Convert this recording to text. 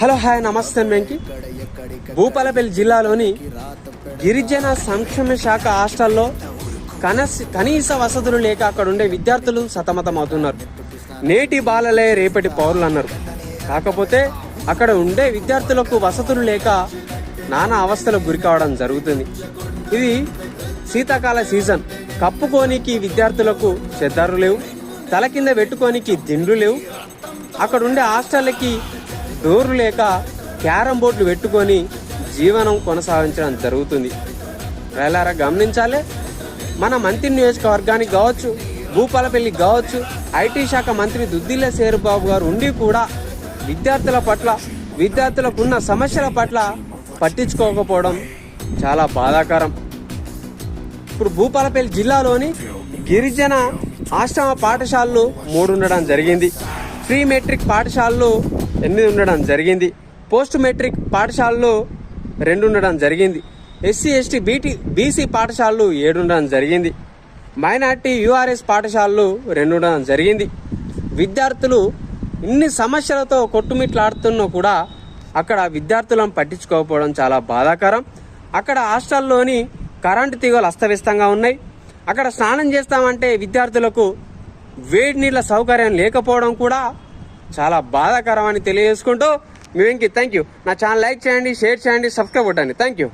Hello hi నమస్తే వెంకి భూపాలపల్లి జిల్లాలోని గిరిజన సంక్షేమ శాఖ హాస్టల్లో కనస్ కనీస వసతులు లేక అక్కడ ఉండే విద్యార్థులు సతమతమవుతున్నారు. నేటి బాలలే రేపటి పౌరులు అన్నారు. కాకపోతే అక్కడ ఉండే విద్యార్థులకు వసతులు లేక నానా అవస్థలకు గురి కావడం జరుగుతుంది. ఇది శీతాకాల సీజన్. కప్పుకోనికి విద్యార్థులకు చెద్దారు లేవు. తల కింద పెట్టుకోనికి దిండ్లు లేవు. అక్కడ ఉండే హాస్టళ్ళకి డోర్లు లేక క్యారం బోర్డులు పెట్టుకొని జీవనం కొనసాగించడం జరుగుతుంది. వేలారా గమనించాలి? మన మంత్రి నియోజకవర్గానికి కావచ్చు భూపాలపల్లికి కావచ్చు ఐటీ శాఖ మంత్రి దుద్దిల్ల శేరుబాబు గారు ఉండి కూడా విద్యార్థుల పట్ల విద్యార్థులకు ఉన్న సమస్యల పట్ల పట్టించుకోకపోవడం చాలా బాధాకరం. ఇప్పుడు భూపాలపల్లి జిల్లాలోని గిరిజన ఆశ్రమ పాఠశాలలు మూడు ఉండడం జరిగింది. ప్రీ మెట్రిక్ పాఠశాలలు ఎనిమిది ఉండడం జరిగింది. పోస్ట్ మెట్రిక్ పాఠశాలలు రెండు ఉండడం జరిగింది. ఎస్సీ ఎస్టీ బీటీ బీసీ పాఠశాలలు ఏడు ఉండడం జరిగింది. మైనార్టీ యూఆర్ఎస్ పాఠశాలలు రెండు ఉండడం జరిగింది. విద్యార్థులు ఇన్ని సమస్యలతో కొట్టుమిట్లాడుతున్నా కూడా అక్కడ విద్యార్థులను పట్టించుకోకపోవడం చాలా బాధాకరం. అక్కడ హాస్టల్లోని కరెంటు తీగలు అస్తవ్యస్తంగా ఉన్నాయి. అక్కడ స్నానం చేస్తామంటే విద్యార్థులకు వేడి నీళ్ళ సౌకర్యం లేకపోవడం కూడా చాలా బాధాకరం అని తెలియజేసుకుంటూ మీ వెంకి థ్యాంక్ యూ నా ఛానల్ లైక్ చేయండి షేర్ చేయండి సబ్స్క్రైబ్ కొట్టండి. Thank you